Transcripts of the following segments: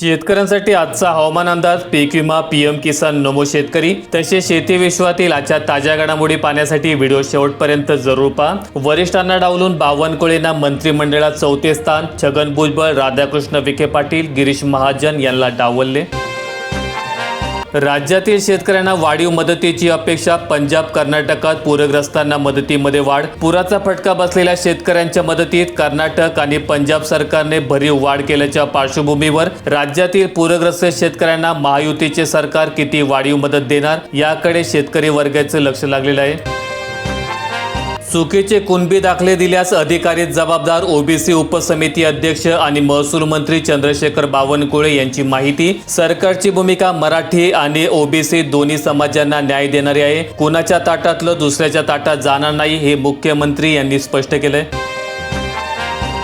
शेतकऱ्यांसाठी आजचा हवामान अंदाज पीक विमा पीएम किसान नमो शेतकरी तसेच शेती विश्वातील आजच्या ताज्या घडामोडी पाहण्यासाठी व्हिडिओ शेवटपर्यंत जरूर पहा. वरिष्ठांना डावलून बावनकुळेंना मंत्रिमंडळात चौथे स्थान छगन भुजबळ राधाकृष्ण विखे पाटील गिरीश महाजन यांना डावलले. राज्यातील शेतकऱ्यांना वाढीव मदतीची अपेक्षा पंजाब कर्नाटकात पूरग्रस्तांना मदतीमध्ये वाढ. पुराचा फटका बसलेल्या शेतकऱ्यांच्या मदतीत कर्नाटक आणि पंजाब सरकारने भरीव वाढ केल्याच्या पार्श्वभूमीवर राज्यातील पूरग्रस्त शेतकऱ्यांना महायुतीचे सरकार किती वाढीव मदत देणार याकडे शेतकरी वर्गाचे लक्ष लागलेलं आहे. चुकीचे कुणबी दाखले दिल्यास अधिकारी जबाबदार ओबीसी उपसमिती अध्यक्ष आणि महसूल मंत्री चंद्रशेखर बावनकुळे यांची माहिती. सरकारची भूमिका मराठी आणि ओबीसी दोन्ही समाजांना न्याय देणारी आहे. कुणाच्या ताटातलं दुसऱ्याच्या ताटात जाणार नाही हे मुख्यमंत्री यांनी स्पष्ट केलंय.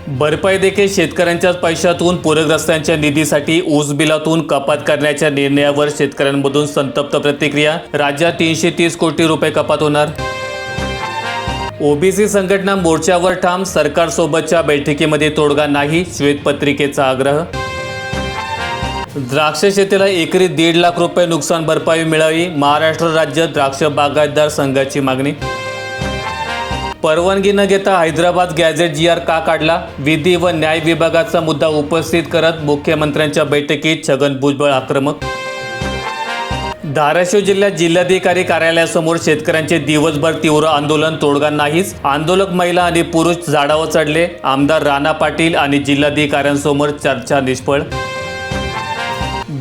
भरपाई देखील शेतकऱ्यांच्या पैशातून पूरग्रस्तांच्या निधीसाठी ऊस बिलातून कपात करण्याच्या निर्णयावर शेतकऱ्यांमधून संतप्त प्रतिक्रिया. राज्यात तीनशे तीस कोटी रुपये कपात होणार. ओबीसी संघटना मोर्चावर ठाम सरकारसोबतच्या बैठकीमध्ये तोडगा नाही श्वेतपत्रिकेचा आग्रह. द्राक्ष शेतीला एकरी दीड लाख रुपये नुकसान भरपाई मिळावी महाराष्ट्र राज्य द्राक्ष बागायतदार संघाची मागणी. परवानगी न घेता हैदराबाद गॅझेट जी आर का काढला? विधी व न्याय विभागाचा मुद्दा उपस्थित करत मुख्यमंत्र्यांच्या बैठकीत छगन भुजबळ आक्रमक धाराशिव जिल्ह्यात जिल्हाधिकारी कार्यालयासमोर शेतकऱ्यांचे दिवसभर तीव्र आंदोलन तोडगा नाहीच. आंदोलक महिला आणि पुरुष झाडावर चढले. आमदार राणा पाटील आणि जिल्हाधिकाऱ्यांसमोर चर्चा निष्फळ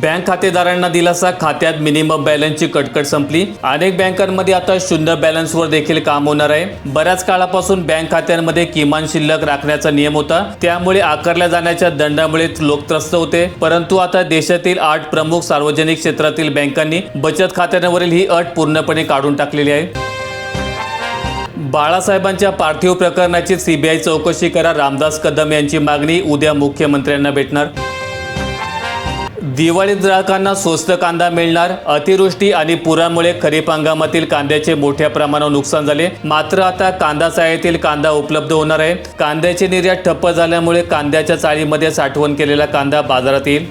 बँक खातेदारांना दिलासा खात्यात मिनिमम बॅलन्सची कटकट संपली. अनेक बँकांमध्ये आता शून्य बॅलन्सवर देखील काम होणार आहे. बऱ्याच काळापासून बँक खात्यांमध्ये किमान शिल्लक राखण्याचा नियम होता. त्यामुळे आकारल्या जाण्याच्या दंडामुळे लोक त्रस्त होते. परंतु आता देशातील आठ प्रमुख सार्वजनिक क्षेत्रातील बँकांनी बचत खात्यांवरील ही अट पूर्णपणे काढून टाकलेली आहे. बाळासाहेबांच्या पार्थिव प्रकरणाची सीबीआय चौकशी करा रामदास कदम यांची मागणी उद्या मुख्यमंत्र्यांना भेटणार. दिवाळीत ग्राहकांना स्वस्त कांदा मिळणार अतिवृष्टी आणि पुरामुळे खरीप हंगामातील कांद्याचे मोठ्या प्रमाणावर नुकसान झाले. मात्र आता कांदा चाळीतील कांदा उपलब्ध होणार आहे. कांद्याची निर्यात ठप्प झाल्यामुळे कांद्याच्या चाळीमध्ये साठवण केलेला कांदा बाजारात येईल.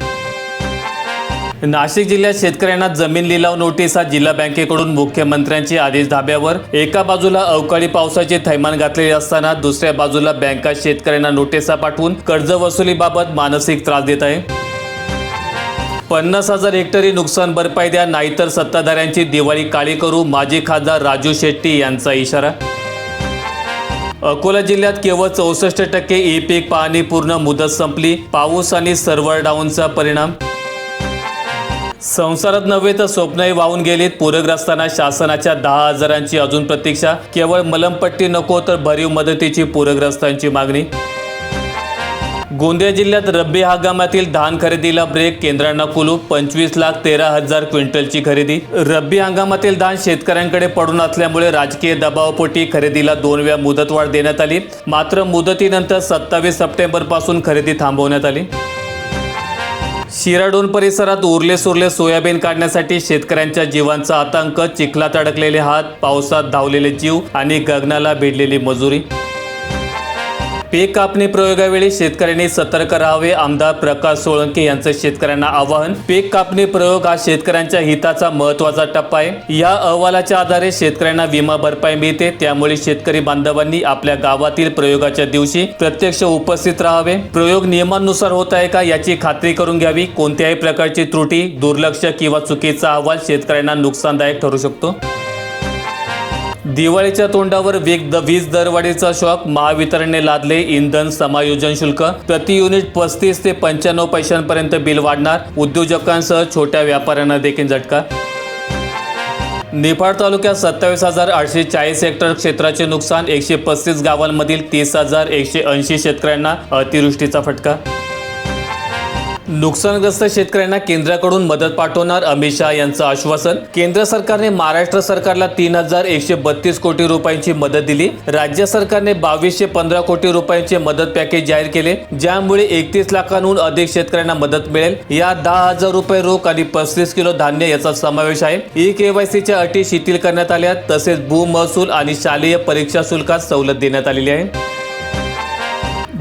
नाशिक जिल्ह्यात शेतकऱ्यांना जमीन लिलाव नोटिसा जिल्हा बँकेकडून मुख्यमंत्र्यांचे आदेश धाब्यावर. एका बाजूला अवकाळी पावसाचे थैमान घातलेले असताना दुसऱ्या बाजूला बँका शेतकऱ्यांना नोटिसा पाठवून कर्ज वसुलीबाबत मानसिक त्रास देत आहे. पन्नास हजार हेक्टरी नुकसान भरपाई द्या नाहीतर सत्ताधाऱ्यांची दिवाळी काळी करू माजी खासदार राजू शेट्टी यांचा इशारा. अकोला जिल्ह्यात केवळ चौसष्ट टक्के ई पीक पाहणी पूर्ण मुदत संपली पाऊस आणि सर्व्हर डाऊनचा परिणाम. संसारात नव्हे तर स्वप्नही वाहून गेलीत पूरग्रस्तांना शासनाच्या दहा हजारांची अजून प्रतीक्षा. केवळ मलमपट्टी नको तर भरीव मदतीची पूरग्रस्तांची मागणी. गोंदिया जिल्ह्यात रब्बी हंगामातील धान खरेदीला ब्रेक केंद्रांना कुलूप पंचवीस लाख तेरा हजार क्विंटलची खरेदी. रब्बी हंगामातील धान शेतकऱ्यांकडे पडून असल्यामुळे राजकीय दबावपोटी खरेदीला दोन वेळा मुदतवाढ देण्यात आली. मात्र मुदतीनंतर सत्तावीस सप्टेंबरपासून खरेदी थांबवण्यात आली. शिराडोन परिसरात उरले सुरले सोयाबीन काढण्यासाठी शेतकऱ्यांच्या जीवांचा आतंक चिखलात अडकलेले हात पावसात धावलेले जीव आणि गगनाला भिडलेली मजुरी. पीक कापणी प्रयोगावेळी शेतकऱ्यांनी सतर्क राहावे आमदार प्रकाश सोळंके यांचं शेतकऱ्यांना आवाहन. पीक कापणी प्रयोग हा शेतकऱ्यांच्या हिताचा महत्त्वाचा टप्पा आहे. या अहवालाच्या आधारे शेतकऱ्यांना विमा भरपाई मिळते. त्यामुळे शेतकरी बांधवांनी आपल्या गावातील प्रयोगाच्या दिवशी प्रत्यक्ष उपस्थित राहावे. प्रयोग नियमानुसार होत आहे का याची खात्री करून घ्यावी. कोणत्याही प्रकारची त्रुटी दुर्लक्ष किंवा चुकीचा अहवाल शेतकऱ्यांना नुकसानदायक ठरू शकतो. दिवाळीच्या तोंडावर वेग द वीज दरवाढीचा शॉक महावितरणने लादले इंधन समायोजन शुल्क. प्रति युनिट पस्तीस ते पंच्याण्णव पैशांपर्यंत बिल वाढणार. उद्योजकांसह छोट्या व्यापाऱ्यांना देखील झटका. निफाड तालुक्यात सत्तावीस हजार आठशे चाळीस हेक्टर क्षेत्राचे नुकसान एकशे पस्तीस गावांमधील तीस हजार एकशे ऐंशी शेतकऱ्यांना अतिवृष्टीचा फटका. नुकसानग्रस्त शेतकऱ्यांना केंद्राकडून मदत पाठवणार अमित शहा यांचं आश्वासन. केंद्र सरकारने महाराष्ट्र सरकारला तीन हजार एकशे बत्तीस कोटी रुपयांची मदत दिली. राज्य सरकारने बावीसशे पंधरा कोटी रुपयांचे मदत पॅकेज जाहीर केले ज्यामुळे एकतीस लाखांहून अधिक शेतकऱ्यांना मदत मिळेल. या दहा हजार रुपये रोख आणि पस्तीस किलो धान्य याचा समावेश आहे. ई केवायसीच्या अटी शिथिल करण्यात आल्या तसेच भूमहसूल आणि शालेय परीक्षा शुल्कात सवलत देण्यात आलेली आहे.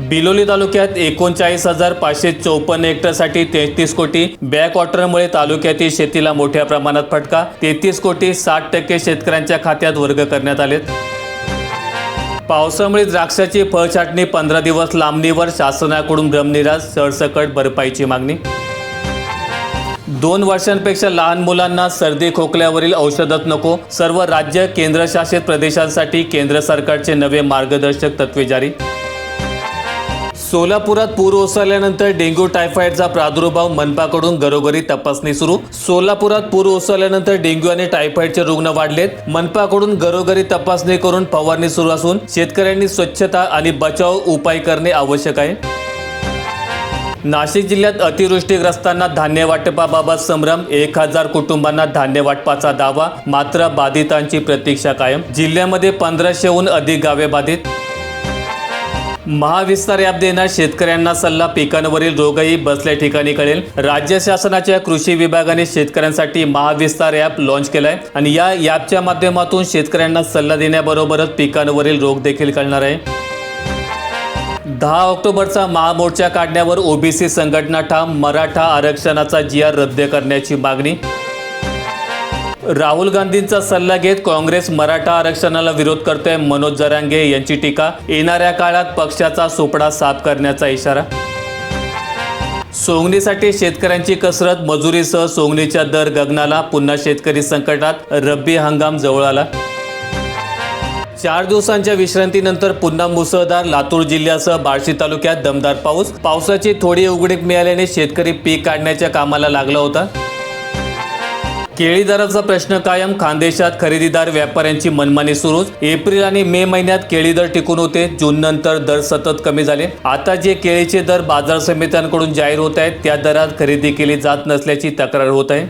बिलोली तालुक्यात एकोणचाळीस हजार पाचशे चौपन्न हेक्टरसाठी तेहतीस कोटी बॅकवॉटरमुळे तालुक्यातील शेतीला मोठ्या प्रमाणात फटका. तेहतीस कोटी साठ टक्के शेतकऱ्यांच्या खात्यात वर्ग करण्यात आलेत. पावसामुळे द्राक्षाची फळछाटणी पंधरा दिवस लांबणीवर शासनाकडून भ्रमनिराज सरसकट भरपाईची मागणी. दोन वर्षांपेक्षा लहान मुलांना सर्दी खोकल्यावरील औषधच नको. सर्व राज्य केंद्रशासित प्रदेशांसाठी केंद्र सरकारचे नवे मार्गदर्शक तत्वे जारी. सोलापुरात पूर ओसरल्यानंतर डेंग्यू टायफॉइडचा प्रादुर्भाव मनपाकडून घरोघरी तपासणी सुरू. सोलापुरात पूर ओसरल्यानंतर डेंग्यू आणि टायफॉइडचे रुग्ण वाढलेत. मनपाकडून घरोघरी तपासणी करून फवारणी सुरू असून शेतकऱ्यांनी स्वच्छता आणि बचाव उपाय करणे आवश्यक आहे. नाशिक जिल्ह्यात अतिवृष्टीग्रस्तांना धान्य वाटपाबाबत संभ्रम. एक हजार कुटुंबांना धान्य वाटपाचा दावा मात्र बाधितांची प्रतीक्षा कायम. जिल्ह्यामध्ये पंधराशेहून अधिक गावे बाधित. महाविस्तार ॲप देणार शेतकऱ्यांना सल्ला. पिकांवरील रोगही बसल्या ठिकाणी कळेल. राज्य शासनाच्या कृषी विभागाने शेतकऱ्यांसाठी महाविस्तार ॲप लॉन्च केलाय. आणि या ॲपच्या माध्यमातून शेतकऱ्यांना सल्ला देण्याबरोबरच पिकांवरील रोग देखील कळणार आहे. दहा ऑक्टोबरचा महामोर्चा काढण्यावर ओबीसी संघटना ठाम. मराठा आरक्षणाचा जी आर रद्द करण्याची मागणी. राहुल गांधींचा सल्ला घेत काँग्रेस मराठा आरक्षणाला विरोध करते मनोज जरांगे यांची टीका. येणाऱ्या काळात पक्षाचा सोपडा साफ करण्याचा इशारा. सोंगणीसाठी शेतकऱ्यांची कसरत मजुरीसह सोंगणीच्या दर गगनाला पुन्हा शेतकरी संकटात रब्बी हंगाम जवळ आला. चार दिवसांच्या विश्रांतीनंतर पुन्हा मुसळधार लातूर जिल्ह्यासह बार्शी तालुक्यात दमदार पाऊस. पावसाची थोडी उघडीप मिळाल्याने शेतकरी पीक काढण्याच्या कामाला लागला होता. केळी दराचा प्रश्न कायम खानदेशात खरेदीदार व्यापाऱ्यांची मनमानी सुरूच. एप्रिल आणि मे महिन्यात केळी दर टिकून होते. जून नंतर दर सतत कमी झाले. आता जे केळीचे दर बाजार समित्यांकडून जाहीर होत आहेत त्या दरात खरेदी केली जात नसल्याची तक्रार होत आहे.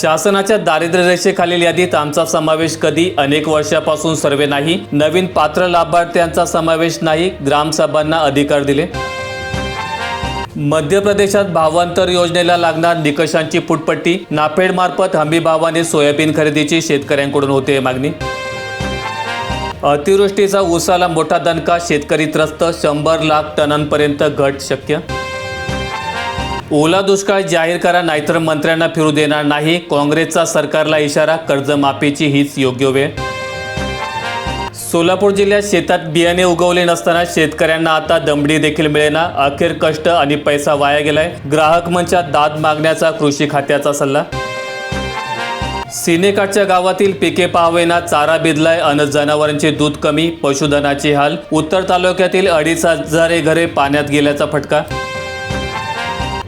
शासनाच्या दारिद्र्य रेषेखालील यादीत आमचा समावेश कधी अनेक वर्षापासून सर्वे नाही. नवीन पात्र लाभार्थ्यांचा समावेश नाही. ग्रामसभांना अधिकार दिले. मध्य प्रदेशात भावांतर योजनेला लागणार निकषांची फुटपट्टी. नाफेड मार्फत हमी भावाने सोयाबीन खरेदीची शेतकऱ्यांकडून होते मागणी. अतिवृष्टीचा उसाला मोठा दणका शेतकरी त्रस्त शंभर लाख टनांपर्यंत घट शक्य. ओला दुष्काळ जाहीर करा नाहीतर मंत्र्यांना फिरू देणार नाही. काँग्रेसचा सरकारला इशारा कर्जमाफीची हीच योग्य वेळ. सोलापूर जिल्ह्यात शेतात बियाणे उगवले नसताना शेतकऱ्यांना आता दमडी देखील मिळेना. अखेर कष्ट आणि पैसा वाया गेलाय. ग्राहक मंचात दाद मागण्याचा कृषी खात्याचा सल्ला. सिनेकाठच्या गावातील पिके पाहावेना चारा बिदलाय. अन जनावरांचे दूध कमी पशुधनाची हाल. उत्तर तालुक्यातील अडीच हजारे घरे पाण्यात गेल्याचा फटका.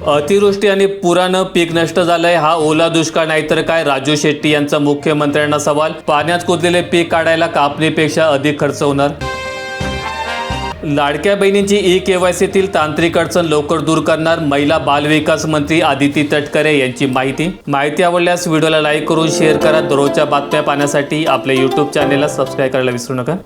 अतिवृष्टी आणि पुरानं पीक नष्ट झालंय. हा ओला दुष्काळ नाही तर काय? राजू शेट्टी यांचा मुख्यमंत्र्यांना सवाल. पाण्यात कुदलेले पीक काढायला कापणीपेक्षा अधिक खर्च होणार? लाडक्या बहिणींची ई केवायसीतील तांत्रिक अडचण लवकर दूर करणार महिला बालविकास मंत्री आदिती तटकरे यांची माहिती. माहिती आवडल्यास व्हिडिओला लाईक करून शेअर करा. दररोजच्या बातम्या पाहण्यासाठी आपल्या यूट्यूब चॅनेलला सबस्क्राईब करायला विसरू नका.